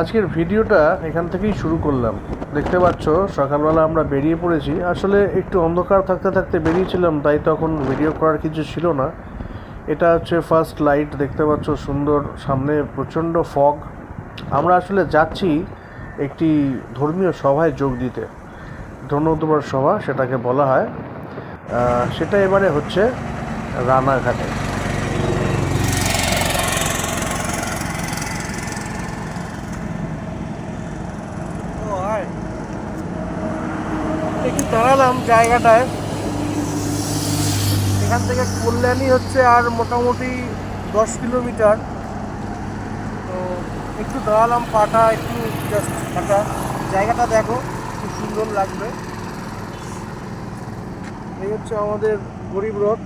আজকের ভিডিওটা এখান থেকেই শুরু করলাম। দেখতে পাচ্ছ, সকালবেলা আমরা বেরিয়ে পড়েছি। আসলে একটু অন্ধকার থাকতে থাকতে বেরিয়েছিলাম, তাই তখন ভিডিও করার কিছু ছিল না। এটা হচ্ছে ফার্স্ট লাইট দেখতে পাচ্ছ সুন্দর, সামনে প্রচণ্ড ফগ আমরা আসলে যাচ্ছি একটি ধর্মীয় সভায় যোগ দিতে। ধন্যবাদ সভা সেটাকে বলা হয়। সেটা এবারে হচ্ছে রানাঘাটে। একটু দাঁড়ালাম জায়গাটায়। এখান থেকে কল্যাণী হচ্ছে আর মোটামুটি দশ কিলোমিটার। একটু দাঁড়ালাম, পাটা একটু পাটা জায়গাটা দেখো, খুব সুন্দর লাগবে। এই হচ্ছে আমাদের গরিব রথ।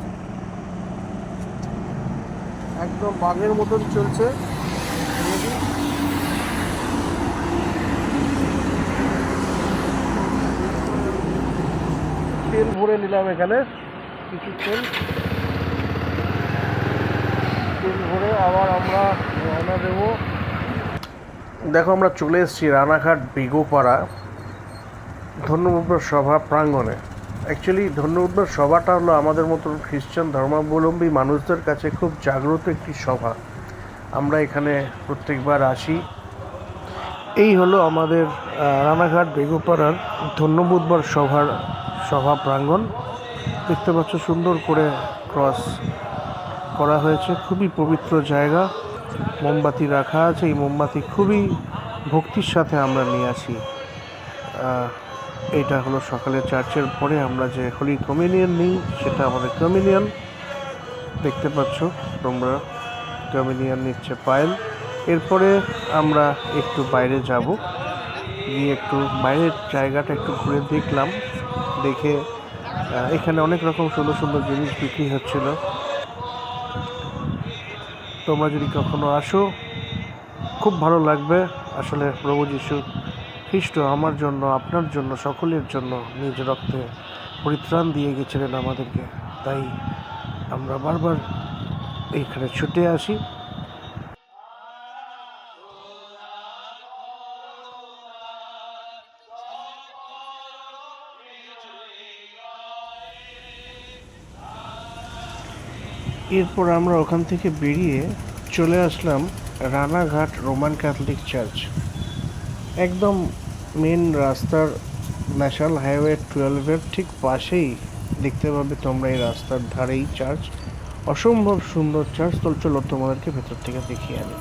একদম বাঘের মতন চলছে। তেল ভরে নিলাম এখানে, কিছু তেল। তেল ভরে আবার আমরা রওনা দেবো। দেখো আমরা চলে এসেছি রানাঘাট বেগোপাড়া ধন্যবাদ সভা প্রাঙ্গণে। অ্যাকচুয়ালি ধন্যবাদ সভাটা হলো আমাদের মতন খ্রিস্টান ধর্মাবলম্বী মানুষদের কাছে খুব জাগ্রত একটি সভা। আমরা এখানে প্রত্যেকবার আসি। এই হলো আমাদের রানাঘাট বেগুপাড়ার ধন্যবুধবার সভার সভা প্রাঙ্গণ। দেখতে পাচ্ছ সুন্দর করে ক্রস করা হয়েছে। খুবই পবিত্র জায়গা। মোমবাতি রাখা আছে, এই মোমবাতি খুবই ভক্তির সাথে আমরা নিয়ে আসি। এটা হলো সকালে চার্চের পরে আমরা যে হোলি কমিউনিয়ন নিই, সেটা আমাদের কমিউনিয়ন। দেখতে পাচ্ছ তোমরা, কমিউনিয়ন নিচ্ছে পায়েল। এরপরে আমরা একটু বাইরে যাব, গিয়ে একটু বাইরের জায়গাটা একটু ঘুরে দেখলাম, দেখে এখানে অনেক রকম সুন্দর সুন্দর জিনিস বিক্রি হচ্ছিল। তোমরা যদি কখনো আসো, খুব ভালো লাগবে। আসলে প্রভু যিশু খ্রিস্ট আমার জন্য, আপনার জন্য, সকলের জন্য নিজ রক্তে পরিত্রাণ দিয়ে গেছিলেন আমাদেরকে। তাই আমরা বারবার এইখানে ছুটে আসি। এরপর আমরা ওখান থেকে বেরিয়ে চলে আসলাম রানাঘাট রোমান ক্যাথলিক চার্চ। একদম মেন রাস্তার ন্যাশনাল হাইওয়ে টুয়েলভের ঠিক পাশেই দেখতে পাবে তোমরা এই রাস্তার ধারেই চার্চ। অসম্ভব সুন্দর চার্চ। তো চলো তোমাদেরকে ভেতর থেকে দেখিয়ে আনি।